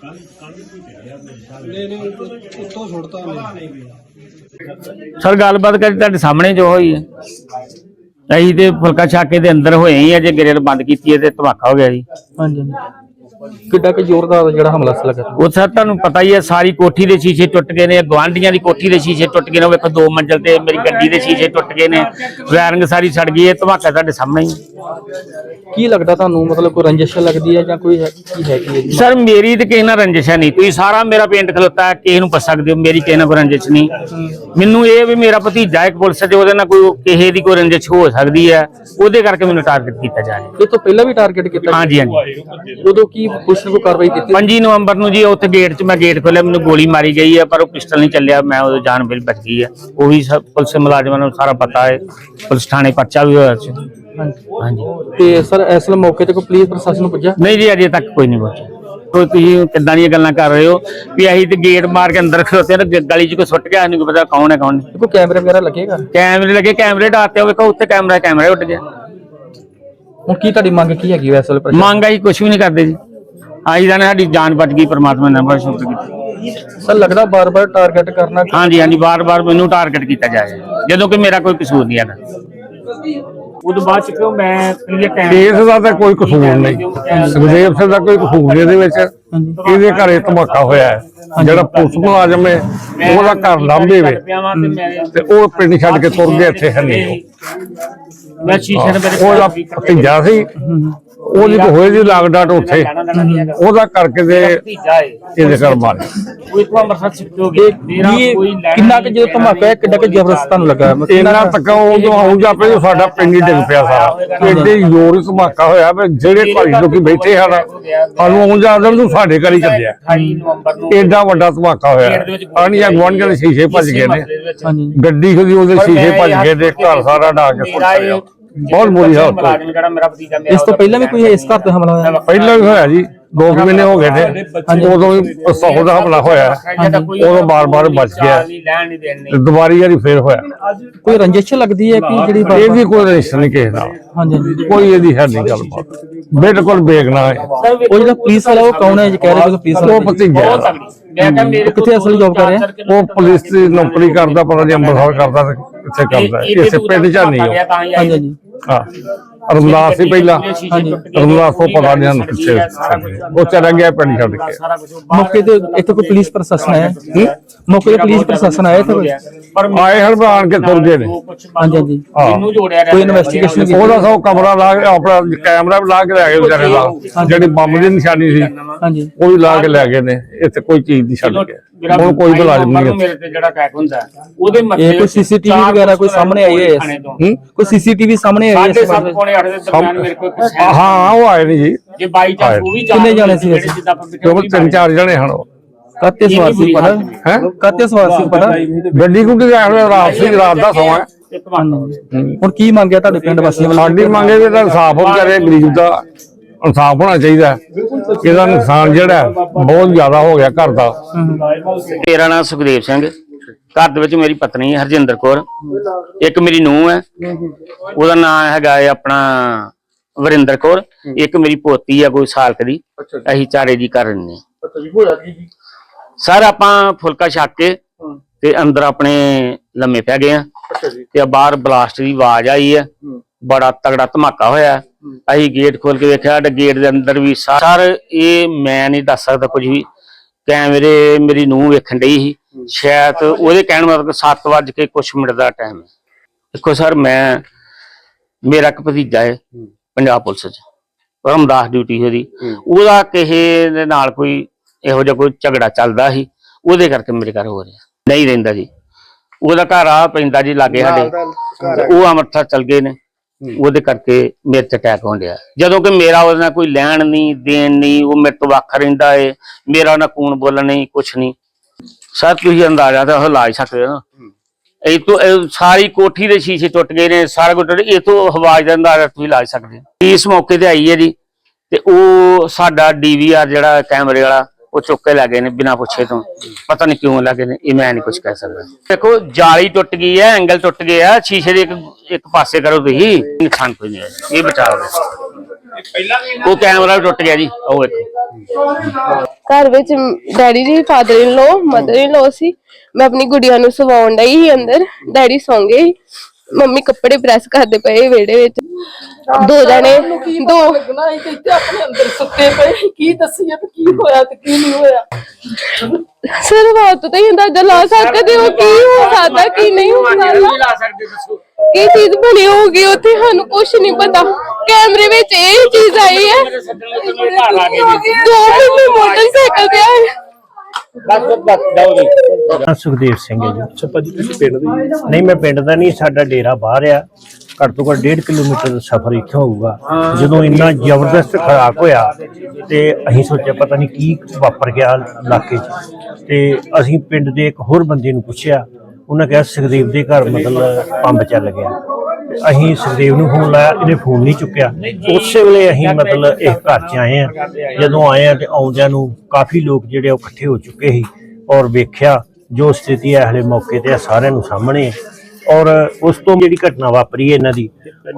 ਕੱਲ ਕੱਲ ਕੋਈ ਕਹਿਆ ਮੇਰੇ ਸਾਹ ਨਹੀਂ ਨਹੀਂ ਉੱਤੋਂ ਛੁੱਟਤਾ ਨਹੀਂ ਸਰ ਗੱਲਬਾਤ ਕਰੀ ਤੁਹਾਡੇ ਸਾਹਮਣੇ ਜੋ ਹੋਈ ਹੈ। ਅਸੀਂ ਤੇ ਫੁਲਕਾ ਛਾਕੇ ਦੇ ਅੰਦਰ ਹੋਏ ਹੀ ਅਜੇ ਗ੍ਰਿਲ ਬੰਦ ਕੀਤੀ ਹੈ ਤੇ ਧਮਾਕਾ ਹੋ ਗਿਆ ਜੀ। ਹਾਂਜੀ। ਕਿੱਡਾ ਕਿ ਜ਼ੋਰਦਾਰ ਜਿਹੜਾ ਹਮਲਾ ਸੀ ਲੱਗਾ ਉਹ ਸਰ ਤੁਹਾਨੂੰ ਪਤਾ ਹੀ ਹੈ ਸਾਰੀ ਕੋਠੀ ਦੇ ਸ਼ੀਸ਼ੇ ਟੁੱਟ ਗਏ ਨੇ ਗਵਾਂਢੀਆਂ ਦੀ ਕੋਠੀ ਦੇ ਸ਼ੀਸ਼ੇ ਟੁੱਟ ਗਏ ਨੇ ਉਹ ਵੇਖੋ ਦੋ ਮੰਜ਼ਲ ਤੇ ਮੇਰੀ ਗੱਡੀ ਦੇ ਸ਼ੀਸ਼ੇ ਟੁੱਟ ਗਏ ਨੇ ਵਾਇਰਿੰਗ ਸਾਰੀ ਸੜ ਗਈ ਹੈ ਧਮਾਕਾ ਤੁਹਾਡੇ ਸਾਹਮਣੇ ਹੀ। ਕੀ ਲੱਗਦਾ ਤੁਹਾਨੂੰ ਮਤਲਬ ਕੋਈ ਰੰਜਿਸ਼ ਲੱਗਦੀ ਹੈ ਜਾਂ ਕੋਈ ਹੈ ਕੀ ਹੈ ਕੀ? ਸਰ ਮੇਰੀ ਤੇ ਕਿਸੇ ਨਾਲ ਰੰਜਿਸ਼ ਹੈ ਨਹੀਂ ਤੁਸੀਂ ਸਾਰਾ ਮੇਰਾ ਪਿੰਡ ਖਲੋਤਾ ਹੈ ਕਿਸੇ ਨੂੰ ਪੁੱਛ ਸਕਦੇ ਹੋ ਮੇਰੀ ਕਿਸੇ ਨਾਲ ਕੋਈ ਰੰਜਿਸ਼ ਨਹੀਂ। ਮੈਨੂੰ ਇਹ ਵੀ ਮੇਰਾ ਭਤੀਜਾ ਇੱਕ ਪੁਲਿਸ ਦੇ ਉਹਦੇ ਨਾਲ ਕੋਈ ਕਿਸੇ ਦੀ ਕੋਈ ਰੰਜਿਸ਼ ਹੋ ਸਕਦੀ ਹੈ ਉਹਦੇ ਕਰਕੇ ਮੈਨੂੰ ਟਾਰਗੇਟ ਕੀਤਾ ਜਾ ਰਿਹਾ। ਇਹ ਤੋਂ ਪਹਿਲਾਂ ਵੀ ਟਾਰਗੇਟ ਕੀਤਾ ਹਾਂਜੀ ਹਾਂਜੀ। ਉਦੋਂ ਕੀ ਪੁਲਿਸ ਨੇ ਕੋਈ ਕਾਰਵਾਈ ਕੀਤੀ 5 ਨਵੰਬਰ ਨੂੰ ਜੀ ਉੱਥੇ ਗੇਟ 'ਚ ਮੈਂ ਗੇਟ ਖੋਲਿਆ ਮੈਨੂੰ ਗੋਲੀ ਮਾਰੀ ਗਈ ਹੈ ਪਰ ਉਹ ਪਿਸਟਲ ਨਹੀਂ ਚੱਲਿਆ ਮੈਂ ਉਦੋਂ ਜਾਨ ਮੇਰੀ ਬਚ ਗਈ ਹੈ। ਉਹ ਵੀ ਸਭ ਪੁਲਿਸ ਮੁਲਾਜ਼ਮਾਂ ਨੂੰ ਸਾਰਾ ਪਤਾ ਹੈ ਪੁਲਿਸ ਥਾਣੇ ਪਰਚਾ ਵੀ ਹੋਇਆ ਸੀ। ਹਾਂਜੀ। ਤੇ ਸਰ ਇਸ ਵੇਲੇ ਮੌਕੇ ਤੇ ਕੋਈ ਪੁਲਿਸ ਪ੍ਰਸ਼ਾਸਨ ਨੂੰ ਪੁੱਜਾ ਨਹੀਂ ਜੀ ਅਜੇ ਤੱਕ ਕੋਈ ਨਹੀਂ ਪਹੁੰਚਿਆ ਕੋਈ ਤੁਸੀਂ ਕਿੱਦਾਂ ਦੀਆਂ ਗੱਲਾਂ ਕਰ ਰਹੇ ਹੋ? ਵੀ ਅਸੀਂ ਤੇ ਗੇਟ ਮਾਰ ਕੇ ਅੰਦਰ ਖਲੋਤੇ ਨੇ ਗਲੀ 'ਚ ਕੋਈ ਸੁੱਟ ਗਿਆ ਨਹੀਂ ਪਤਾ ਕੌਣ ਹੈ ਕੌਣ ਨਹੀਂ। ਕੋਈ ਕੈਮਰੇ ਵਗੈਰਾ ਲੱਗੇਗਾ ਕੈਮਰੇ ਲੱਗੇ ਕੈਮਰੇ ਢਾਤੇ ਹੋ ਵੇਖੋ ਉੱਥੇ ਕੈਮਰਾ ਕੈਮਰਾ ਉੱਡ ਗਿਆ। ਹੁਣ ਕੀ ਤੁਹਾਡੀ ਮੰਗ ਕੀ ਹੈਗੀ ਵੈਸੇ? ਮੰਗ ਅਸੀਂ ਕੁਝ ਵੀ ਨਹੀਂ ਕਰਦੇ ਜੀ। ਆਈ ਜਾਣੇ ਸਾਡੀ ਜਾਨ ਬਚ ਗਈ ਪਰਮਾਤਮਾ ਨੇ ਬੜਾ ਸ਼ੁਕਰ ਕੀਤਾ। ਸਰ ਲੱਗਦਾ ਬਾਰ-ਬਾਰ ਟਾਰਗੇਟ ਕਰਨਾ ਹਾਂਜੀ ਹਾਂਜੀ ਵਾਰ-ਵਾਰ ਮੈਨੂੰ ਟਾਰਗੇਟ ਕੀਤਾ ਜਾਏ। ਜਦੋਂ ਕਿ ਮੇਰਾ ਕੋਈ ਕਸੂਰ ਨਹੀਂ ਹੈਗਾ। ਉਦੋਂ ਬਾਅਦ ਚ ਕਿਉਂ ਮੈਂ ਕਲੀਅਰ ਕੇਸ ਦਾ ਤਾਂ ਕੋਈ ਕਸੂਰ ਨਹੀਂ। ਸੁਖਦੇਵ ਸਿੰਘ ਦਾ ਕੋਈ ਕਸੂਰ ਨਹੀਂ ਇਹਦੇ ਵਿੱਚ। ਇਹਦੇ ਘਰੇ ਧਮਾਕਾ ਹੋਇਆ ਹੈ। ਜਿਹੜਾ ਪੁਲਿਸ ਮੁਲਾਜ਼ਮ ਹੈ ਉਹਦਾ ਘਰ ਲਾਂਭੇ ਵੇ ਤੇ ਉਹ ਪਿੰਡ ਛੱਡ ਕੇ ਤੁਰ ਗਿਆ ਇੱਥੇ ਹੈ ਨਹੀਂ ਉਹ। ਮੈਂ ਸ਼ੀਸ਼ੇ ਦੇ ਮੇਰੇ ਉਹਦਾ ਭਤੀਜਾ ਸੀ। ਉਹਦੀ ਤਾਂ ਹੋਏ ਦੀ ਲਾਗਡਾਟ ਉੱਥੇ। ਉਹਦਾ ਕਰਕੇ ਤੇ ਇਹਦੇ ਘਰ ਮਾਰੇ। ਉਹ ਇੱਕ ਅੰਮ੍ਰਿਤਸਰ ਗਿਆ ਮੇਰਾ ਇਹ ਕੋਈ ਲੈਣਾ ਕਿੰਨਾ ਕਿ ਜਦੋਂ ਧਮਾਕਾ ਹੈ ਕਿੱਡਾ ਕਿ ਜ਼ਬਰਦਸਤ ਲੱਗਾ ਇੰਨਾ ਤੱਕ ਉਦੋਂ ਆਉਂਦਾ ਪਿਆ ਸਾਡਾ ਪਿੰਡ ਹੀ ਡਿੱਗ ਪਿਆ ਸਾਰਾ। ਐਡੇ ਜ਼ੋਰ ਧਮਾਕਾ ਹੋਇਆ ਵੀ ਜਿਹੜੇ ਘਰ ਲੋਕੀ ਬੈਠੇ ਹਨ ਸਾਨੂੰ ਆਉਂਦਾ ਆਦਮ ਨੂੰ ਸਾਡੇ ਘਰ ਹੀ ਚੱਲਿਆ 28 ਨਵੰਬਰ ਨੂੰ ਏਡਾ ਵੱਡਾ ਧਮਾਕਾ ਹੋਇਆ। ਪਾਣੀ ਗਵਾਂਢੀਆਂ ਦੇ ਸ਼ੀਸ਼ੇ ਭੱਜ ਗਏ ਨੇ। ਗੱਡੀ ਖੁਦੀ ਉਹਦੇ ਸ਼ੀਸ਼ੇ ਭੱਜ ਗਏ ਤੇ ਘਰ ਸਾਰਾ ਡਾ ਕੇ ਸੁੱਟ ਗਿਆ ਬਹੁਤ ਬੁਰੀ ਹਾਲਤ ਹੋਈ। ਮੁਲਾਜ਼ਮ ਜਿਹੜਾ ਮੇਰਾ ਭਤੀਜਾ ਮੇਰਾ ਇਸ ਤੋਂ ਪਹਿਲਾਂ ਵੀ ਕੋਈ ਇਸ ਘਰ ਤੇ ਹਮਲਾ ਹੋਇਆ? ਪਹਿਲਾਂ ਵੀ ਹੋਇਆ ਜੀ ਦੋ ਕੁ ਮਹੀਨੇ ਹੋ ਗਏ ਨੇ। ਉਦੋਂ ਵੀ ਪਿਸਤੌਲ ਦਾ ਹਮਲਾ ਹੋਇਆ। ਉਦੋਂ ਬਾਰ-ਬਾਰ ਬਚ ਗਿਆ। ਲੈਣ ਨਹੀਂ ਦੇਣ ਤੇ ਦੁਬਾਰੀ ਵਾਰੀ ਫੇਰ ਹੋਇਆ। ਕੋਈ ਰੰਜਿਸ਼ ਲੱਗਦੀ ਹੈ ਕਿ ਜਿਹੜੀ ਬਾਰ- ਇਹਦੀ ਕੋਈ ਰਿਸ਼ਤਾ ਨਹੀਂ ਕਿਸੇ ਨਾਲ। ਹਾਂਜੀ ਕੋਈ ਇਹਦੀ ਹੈ ਨਹੀਂ ਗੱਲਬਾਤ ਬਿਲਕੁਲ ਬੇਗਨਾ ਹੈ। ਉਹ ਜਿਹੜਾ ਪੁਲਿਸ ਵਾਲਾ ਉਹ ਕੌਣ ਹੈ? ਜੀ ਕਹਿ ਰਹੇ ਕਿ ਪੁਲਿਸ ਵਾਲਾ। ਉਹ ਭਤੀਜਾ। ਹੈ। ਮੈਂ ਕਿਹਾ ਮੇਰੇ ਉਹ ਕਿੱਥੇ ਅਸਲ job ਕਰ ਰਿਹਾ? ਉਹ ਪੁਲਿਸ ਦੀ ਨੌਕਰੀ ਕਰਦਾ ਪਤਾ ਨਹੀਂ ਅੰਮ੍ਰਿਤਸਰ ਕਰਦਾ ਤੇ ਕਿੱਥੇ ਕਰਦਾ। ਇਸੇ ਪਿੰਡ ਚ ਨਹੀਂ ਉਹ। ਹਾਂਜੀ। ਰਮਦਾਸ ਸੀ ਪਹਿਲਾਂ। ਰਮਦਾਸ ਤੋਂ ਪਤਾ ਨਹੀਂ ਸਾਨੂੰ ਕਿੱਥੇ ਉਹ ਚਲਾ ਗਿਆ ਪਿੰਡ ਛੱਡ ਕੇ। ਮੌਕੇ ਤੇ ਇੱਥੇ ਕੋਈ ਪੁਲਿਸ ਪ੍ਰਸ਼ਾਸਨ ਆਇਆ? ਮੌਕੇ ਤੇ ਪੁਲਿਸ ਪ੍ਰਸ਼ਾਸਨ ਆਇਆ ਇੱਥੇ ਆਏ ਹਰ ਕੇ ਤੁਰ ਗਏ ਨੇ। ਹਾਂਜੀ ਹਾਂਜੀ। ਹਾਂ। ਮੈਨੂੰ ਜੋੜਿਆ ਰਿਹਾ? ਕੋਈ ਇਨਵੈਸਟੀਗੇਸ਼ਨ ਕੀਤੀ? ਉਹਦਾ ਸਭ ਕਮਰਾ ਲਾ ਕੇ ਆਪਣਾ ਕੈਮਰਾ ਵੀ ਲਾ ਕੇ ਲੈ ਗਏ ਵਿਚਾਰੇ ਦਾ। ਜਿਹੜੀ ਬੰਬ ਦੀ ਨਿਸ਼ਾਨੀ ਸੀ ਹਾਂਜੀ। ਉਹ ਵੀ ਲਾ ਕੇ ਲੈ ਗਏ ਨੇ। ਇੱਥੇ ਕੋਈ ਚੀਜ਼ ਨਹੀਂ ਛੱਡ ਕੇ ਹੁਣ ਕੋਈ ਮੁਲਾਜ਼ਮ ਨਹੀਂ ਇੱਥੇ। ਮੇਰੇ ਤੇ ਜਿਹੜਾ ਅਟੈਕ ਹੁੰਦਾ ਹੈ, ਉਹਦੇ ਮੱਥੇ ਇਹ ਕੋਈ ਸੀਸੀਟੀਵੀ ਵਗੈਰਾ ਕੋਈ ਸਾਹਮਣੇ ਆਈ ਹੈ। ਹੂੰ? ਕੋਈ ਸੀਸੀਟੀਵੀ ਸਾਹਮਣੇ ਆਈ ਹੈ ਇਸ ਸੱਤ ਬਾਰੇ? ਪੌਣੇ ਅੱਠ ਦੇ ਦਰਮਿਆਨ ਮੇਰੇ ਕੋਲ ਇੱਕ ਸੈਨ ਹਾਂ ਉਹ ਆਏ ਨੇ ਜੀ ਜੇ ਬਾਈ ਚਾਂਸ ਉਹ ਵੀ ਕਿੰਨੇ ਜਾਣੇ ਸੀ ਜਿਹੜੇ ਵੈਸੇ? ਜਿੱਦਾਂ ਆਪਾਂ ਕਿਉਂਕਿ ਤਿੰਨ ਚਾਰ ਜਣੇ ਹਨ ਉਹ ਕਾਤੇ ਸਵਾਰ ਸੀ ਪਤਾ ਹੈ ਕਾਤੇ ਸਵਾਰ ਸੀ ਪਤਾ ਗੱਡੀ ਗੁੱਡੀ ਦਾ ਇਹੋ ਜਿਹਾ ਰਾਤ ਸੀ ਰਾਤ ਦਾ ਸਮਾਂ ਹੈ। ਹੁਣ ਕੀ ਮੰਗਿਆ ਤੁਹਾਡੇ ਪਿੰਡ ਵਾਸੀਆਂ ਵੱਲੋਂ ਸਾਡੀ ਮੰਗੇ ਵੀ ਤਾਂ ਇਨਸਾਫ ਹੋ ਵਿਚਾਰੇ ਗਰੀਬ ਦਾ ਇਨਸਾਫ ਹੋਣਾ ਚਾਹੀਦਾ ਹੈ। ਇਹਦਾ ਨੁਕਸਾਨ ਜਿਹੜਾ ਹੈ, ਬਹੁਤ ਜ਼ਿਆਦਾ ਹੋ ਗਿਆ ਘਰ ਦਾ। ਮੇਰਾ ਨਾਮ ਸੁਖਦੇਵ ਸਿੰਘ ਘਰ ਦੇ ਵਿੱਚ ਮੇਰੀ ਪਤਨੀ ਹੈ ਹਰਜਿੰਦਰ ਕੌਰ। ਇੱਕ ਮੇਰੀ ਨੂੰਹ ਹੈ। ਉਹਦਾ ਨਾਮ ਹੈਗਾ ਹੈ ਆਪਣਾ ਵਰਿੰਦਰ ਕੌਰ। ਇੱਕ ਮੇਰੀ ਪੋਤੀ ਆ ਕੋਈ ਸਾਲ ਕੁ ਦੀ। ਅਸੀਂ ਚਾਰੇ ਜੀ ਕਰ ਰਹੇ ਨੇ ਸਰ ਆਪਾਂ ਫੁਲਕਾ ਛੱਕ ਕੇ ਤੇ ਅੰਦਰ ਆਪਣੇ ਲੰਮੇ ਪੈ ਗਏ ਆ ਤੇ ਬਾਹਰ ਬਲਾਸਟ ਦੀ ਆਵਾਜ਼ ਆਈ ਹੈ। ਬੜਾ ਤਗੜਾ ਧਮਾਕਾ ਹੋਇਆ। ਅਸੀਂ ਗੇਟ ਖੋਲ ਕੇ ਵੇਖਿਆ ਸਾਡੇ ਗੇਟ ਦੇ ਅੰਦਰ ਵੀ ਸਰ ਇਹ ਮੈਂ ਨਹੀਂ ਦੱਸ ਸਕਦਾ ਕੁਝ ਵੀ। ਕੈਮਰੇ ਮੇਰੀ ਨੂੰਹ ਵੇਖਣ ਡਈ ਸੀ। ਸ਼ਾਇਦ ਉਹਦੇ ਕਹਿਣ ਮਤਲਬ 7 ਵਜੇ ਕੇ ਕੁਛ ਮਿੰਟ ਦਾ ਟਾਈਮ ਹੈ। ਦੇਖੋ ਸਰ ਮੈਂ ਮੇਰਾ ਇੱਕ ਭਤੀਜਾ ਹੈ ਪੰਜਾਬ ਪੁਲਿਸ ਚ। ਰਮਦਾਸ ਡਿਊਟੀ ਉਹਦੀ। ਉਹਦਾ ਕਿਸੇ ਦੇ ਨਾਲ ਕੋਈ ਇਹੋ ਜਿਹਾ ਕੋਈ ਝਗੜਾ ਚੱਲਦਾ ਸੀ। ਉਹਦੇ ਕਰਕੇ ਮੇਰੇ ਘਰ ਹੋ ਰਿਹਾ। ਨਹੀਂ ਰਹਿੰਦਾ ਜੀ। ਉਹਦਾ ਘਰ ਆ ਪੈਂਦਾ ਜੀ ਲਾਗੇ ਸਾਡੇ। ਤੇ ਉਹ ਅੰਮ੍ਰਿਤਸਰ ਚਲ ਗਏ ਨੇ। ਉਹਦੇ ਕਰਕੇ ਮੇਰੇ ਤੇ ਅਟੈਕ ਹੋਣ ਡਿਆ। ਜਦੋਂ ਕਿ ਮੇਰਾ ਉਹਦੇ ਨਾਲ ਕੋਈ ਲੈਣ ਨਹੀਂ ਦੇਣ ਨਹੀਂ ਉਹ ਮੇਰੇ ਤੋਂ ਵੱਖ ਰਹਿੰਦਾ ਏ। ਮੇਰਾ ਨਾ ਕੂਣ ਬੋਲਣ ਨਹੀਂ ਕੁਛ ਨਹੀਂ। ਸਰ ਤੁਸੀਂ ਅੰਦਾਜ਼ਾ ਤਾਂ ਉਹ ਲਾ ਹੀ ਸਕਦੇ ਹੋ ਨਾ। ਇਹ ਤੋਂ ਸਾਰੀ ਕੋਠੀ ਦੇ ਸ਼ੀਸ਼ੇ ਟੁੱਟ ਗਏ ਨੇ ਸਾਰਾ ਕੁਝ ਟੁੱਟ ਇਹ ਤੋਂ ਆਵਾਜ਼ ਦਾ ਅੰਦਾਜ਼ਾ ਤੁਸੀਂ ਲਾ ਸਕਦੇ ਹੋ। ਇਸ ਮੌਕੇ ਤੇ ਆਈ ਹੈ ਜੀ ਤੇ ਉਹ ਸਾਡਾ ਡੀਵੀਆਰ ਜਿਹੜਾ ਕੈਮਰੇ ਵਾਲਾ ਉਹ ਚੁੱਕ ਕੇ ਲੈ ਗਏ ਨੇ ਬਿਨਾਂ ਪੁੱਛੇ ਤੋਂ। ਪਤਾ ਨਹੀਂ ਕਿਉਂ ਲੱਗੇ ਨੇ, ਇਹ ਮੈਂ ਨਹੀਂ ਕੁਝ ਕਹਿ ਸਕਦਾ। ਦੇਖੋ, ਜਾਲੀ ਟੁੱਟ ਗਈ ਹੈ, ਐਂਗਲ ਟੁੱਟ ਗਏ ਸ਼ੀਸ਼ੇ ਦੇ ਇੱਕ ਇੱਕ ਪਾਸੇ ਕਰੋ ਤੁਸੀਂ ਨੁਕਸਾਨ ਕੋਈ ਨਹੀਂ ਹੋਇਆ ਇਹ ਬਚਾਓ। ਉਹ ਕੈਮਰਾ ਵੀ ਟੁੱਟ ਗਿਆ ਜੀ ਉਹ ਇੱਕ ਘਰ ਵਿੱਚ ਡੈਡੀ ਜੀ father in low mother in ਲੋ ਸੀ। ਮੈਂ ਆਪਣੀ ਗੁੜੀਆ ਨੂੰ ਸਵਾਉਣ ਡਈ ਸੀ ਅੰਦਰ, ਡੈਡੀ ਸੌਂ ਗਏ ਸੀ। ਮੰਮੀ ਕੱਪੜੇ ਪ੍ਰੈਸ ਕਰਦੇ ਪਏ ਵਿਹੜੇ ਵਿੱਚ। ਦੋ ਜਣੇ ਦੋ ਲੱਗਣਾ ਹੈ ਕਿ ਇੱਥੇ ਆਪਣੇ ਅੰਦਰ ਸੁੱਤੇ ਪਏ ਕੀ ਦੱਸੀਏ ਤੇ ਕੀ ਹੋਇਆ ਤੇ ਕੀ ਨਹੀਂ ਹੋਇਆ। ਸਰ ਬਾਤ ਤਾਂ ਹੀ ਅੰਦਾਜ਼ਾ ਲਾ ਸਕਦੇ ਹੋ ਕੀ ਹੋ ਸਕਦਾ ਕੀ ਨਹੀਂ ਹੋ ਸਕਦਾ ਸਕਦੇ ਦੱਸੋ। ਕੀ ਚੀਜ਼ ਬਣੀ ਹੋਊਗੀ ਉੱਥੇ ਸਾਨੂੰ ਕੁਝ ਨਹੀਂ ਪਤਾ। ਕੈਮਰੇ ਵਿੱਚ ਇਹ ਚੀਜ਼ ਆਈ ਹੈ। ਦੋ ਮੋਟਰਸਾਈਕਲ ਤੇ ਆਏ ਸੁਖਦੇਵ ਸਿੰਘ ਹੈ ਜੀ। ਅੱਛਾ ਭਾਜੀ ਤੁਸੀਂ ਪਿੰਡ ਦੇ ਨਹੀਂ ਮੈਂ ਪਿੰਡ ਦਾ ਨਹੀਂ ਸਾਡਾ ਡੇਰਾ ਬਾਹਰ ਆ। ਘੱਟ ਤੋਂ ਘੱਟ 1.5 ਕਿਲੋਮੀਟਰ ਦਾ ਸਫ਼ਰ ਇੱਥੋਂ ਹੋਊਗਾ। ਜਦੋਂ ਇੰਨਾ ਜ਼ਬਰਦਸਤ ਖੜਾਕ ਹੋਇਆ ਤੇ ਅਸੀਂ ਸੋਚਿਆ ਪਤਾ ਨਹੀਂ ਕੀ ਵਾਪਰ ਗਿਆ ਇਲਾਕੇ 'ਚ। ਤੇ ਅਸੀਂ ਪਿੰਡ ਦੇ ਇੱਕ ਹੋਰ ਬੰਦੇ ਨੂੰ ਪੁੱਛਿਆ ਉਹਨਾਂ ਕਿਹਾ ਸੁਖਦੇਵ ਦੇ ਘਰ ਮਤਲਬ ਪੰਬ ਚੱਲ ਗਿਆ। ਅਸੀਂ ਸੁਖਦੇਵ ਨੂੰ ਫੋਨ ਲਾਇਆ ਇਹਨੇ ਫੋਨ ਨਹੀਂ ਚੁੱਕਿਆ। ਉਸੇ ਵੇਲੇ ਅਸੀਂ ਮਤਲਬ ਇਸ ਘਰ 'ਚ ਆਏ ਆ ਜਦੋਂ ਆਏ ਆ ਤੇ ਆਉਂਦਿਆਂ ਨੂੰ ਕਾਫੀ ਲੋਕ ਜਿਹੜੇ ਉਹ ਇਕੱਠੇ ਹੋ ਚੁੱਕੇ ਸੀ ਔਰ ਵੇਖਿਆ ਜੋ ਸਥਿਤੀ ਹੈ ਹਲੇ ਮੌਕੇ ਤੇ ਆ ਸਾਰਿਆਂ ਨੂੰ ਸਾਹਮਣੇ ਹੈ। ਔਰ ਉਸ ਤੋਂ ਜਿਹੜੀ ਘਟਨਾ ਵਾਪਰੀ ਹੈ ਇਹਨਾਂ ਦੀ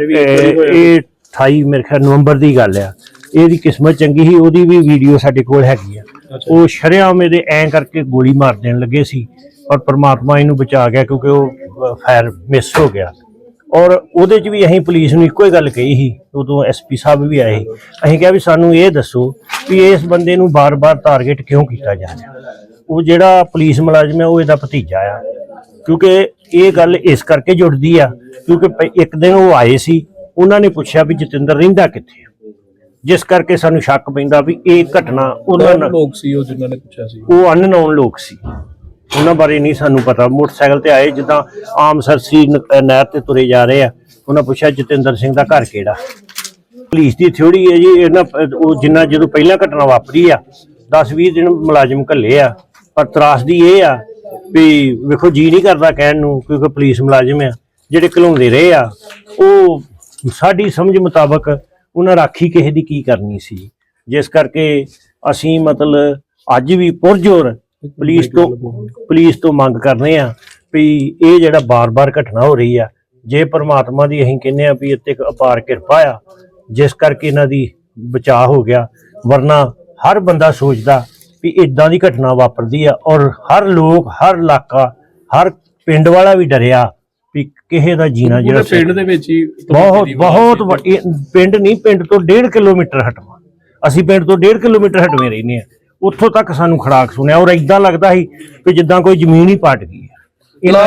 ਇਹ ਇਹ 28 ਮੇਰੇ ਖਿਆਲ ਨਵੰਬਰ ਦੀ ਗੱਲ ਆ। ਇਹਦੀ ਕਿਸਮਤ ਚੰਗੀ ਸੀ ਉਹਦੀ ਵੀ ਵੀਡੀਓ ਸਾਡੇ ਕੋਲ ਹੈਗੀ ਆ। ਉਹ ਸ਼ਰਿਆਮ ਇਹਦੇ ਐਂ ਕਰਕੇ ਗੋਲੀ ਮਾਰ ਦੇਣ ਲੱਗੇ ਸੀ ਔਰ ਪ੍ਰਮਾਤਮਾ ਇਹਨੂੰ ਬਚਾ ਗਿਆ ਕਿਉਂਕਿ ਉਹ ਫਾਇਰ ਮਿਸ ਹੋ ਗਿਆ। ਔਰ ਉਹਦੇ 'ਚ ਵੀ ਅਸੀਂ ਪੁਲਿਸ ਨੂੰ ਇੱਕੋ ਹੀ ਗੱਲ ਕਹੀ ਸੀ ਉਦੋਂ ਐਸਪੀ ਸਾਹਿਬ ਵੀ ਆਏ ਸੀ। ਅਸੀਂ ਕਿਹਾ ਵੀ ਸਾਨੂੰ ਇਹ ਦੱਸੋ ਵੀ ਇਸ ਬੰਦੇ ਨੂੰ ਬਾਰ-ਬਾਰ ਟਾਰਗੇਟ ਕਿਉਂ ਕੀਤਾ ਜਾ ਰਿਹਾ। ਉਹ ਜਿਹੜਾ ਪੁਲਿਸ ਮੁਲਾਜ਼ਮ ਹੈ ਉਹ ਇਹਦਾ ਭਤੀਜਾ ਆ। ਕਿਉਂਕਿ ਇਹ ਗੱਲ ਇਸ ਕਰਕੇ ਜੁੜਦੀ ਆ ਕਿਉਂਕਿ ਇੱਕ ਦਿਨ ਉਹ ਆਏ ਸੀ ਉਹਨਾਂ ਨੇ ਪੁੱਛਿਆ ਵੀ ਜਤਿੰਦਰ ਰਹਿੰਦਾ ਕਿੱਥੇ ਜਿਸ ਕਰਕੇ ਸਾਨੂੰ ਸ਼ੱਕ ਪੈਂਦਾ ਵੀ ਇਹ ਘਟਨਾ ਉਹਨਾਂ ਨਾਲ ਲੋਕ ਸੀ ਉਹ ਜਿਨ੍ਹਾਂ ਨੇ ਪੁੱਛਿਆ ਸੀ। ਉਹ ਅਨਨੋਨ ਲੋਕ ਸੀ। ਉਹਨਾਂ ਬਾਰੇ ਨਹੀਂ ਸਾਨੂੰ ਪਤਾ। ਮੋਟਰਸਾਈਕਲ ਤੇ ਆਏ, ਜਿੱਦਾਂ ਆਮ ਸਰਸੀ ਨਹਿਰ ਤੇ ਤੁਰੇ ਜਾ ਰਹੇ ਆ। ਉਹਨਾਂ ਪੁੱਛਿਆ, ਜਤਿੰਦਰ ਸਿੰਘ ਦਾ ਘਰ ਕਿਹੜਾ? ਪੁਲਿਸ ਦੀ ਥਿਉੜੀ ਹੈ ਜੀ, ਇਹਨਾਂ, ਉਹ ਜਿੰਨਾ ਜਦੋਂ ਪਹਿਲਾਂ ਘਟਨਾ ਵਾਪਰੀ ਆ 10-20 ਦਿਨ ਮੁਲਾਜ਼ਮ ਘੱਲੇ ਆ। ਪਰ ਤਰਾਸਦੀ ਇਹ ਆ ਵੀ ਵੇਖੋ, ਜੀ ਨਹੀਂ ਕਰਦਾ ਕਹਿਣ ਨੂੰ, ਕਿਉਂਕਿ ਪੁਲਿਸ ਮੁਲਾਜ਼ਮ ਆ, ਜਿਹੜੇ ਘਲਾਉਂਦੇ ਰਹੇ ਆ, ਉਹ ਸਾਡੀ ਸਮਝ ਮੁਤਾਬਕ ਉਹਨਾਂ ਰਾਖੀ ਕਿਸੇ ਦੀ ਕੀ ਕਰਨੀ ਸੀ। ਜਿਸ ਕਰਕੇ ਅਸੀਂ ਮਤਲਬ ਅੱਜ ਵੀ ਪੁਰਜੋਰ ਪੁਲਿਸ ਤੋਂ ਪੁਲਿਸ ਤੋਂ ਮੰਗ ਕਰਨੇ ਆ ਵੀ ਇਹ ਜਿਹੜਾ ਬਾਰ-ਬਾਰ ਘਟਨਾ ਹੋ ਰਹੀ ਆ ਜੇ ਪ੍ਰਮਾਤਮਾ ਦੀ ਅਸੀਂ ਕਹਿੰਦੇ ਆ ਵੀ ਇੱਥੇ ਇੱਕ ਅਪਾਰ ਕਿਰਪਾ ਆ ਜਿਸ ਕਰਕੇ ਇਹਨਾਂ ਦੀ ਬਚਾਅ ਹੋ ਗਿਆ ਵਰਨਾ ਹਰ ਬੰਦਾ ਸੋਚਦਾ ਵੀ ਇਦਾਂ ਦੀ ਘਟਨਾ ਵਾਪਰਦੀ ਆ ਔਰ ਹਰ ਲੋਕ ਹਰ ਇਲਾਕਾ ਹਰ ਪਿੰਡ ਵਾਲਾ ਵੀ ਡਰਿਆ ਵੀ ਕਿਸੇ ਦਾ ਜੀਣਾ ਜਿਹੜਾ ਪਿੰਡ ਦੇ ਵਿੱਚ ਹੀ ਬਹੁਤ ਬਹੁਤ ਵੱਡੀ ਪਿੰਡ ਨਹੀਂ ਪਿੰਡ ਤੋਂ 1.5 ਕਿਲੋਮੀਟਰ ਹਟਵਾ। ਅਸੀਂ ਪਿੰਡ ਤੋਂ 1.5 ਕਿਲੋਮੀਟਰ ਹਟਵੇਂ ਰਹਿੰਦੇ ਆ। ਉੱਥੋਂ ਤੱਕ ਸਾਨੂੰ ਖੜਾਕ ਸੁਣਿਆ ਔਰ ਇਦਾਂ ਲੱਗਦਾ ਸੀ ਕਿ ਜਿੱਦਾਂ ਕੋਈ ਜ਼ਮੀਨ ਹੀ ਪਟ ਗਈ ਹੈ। ਇਹਨਾਂ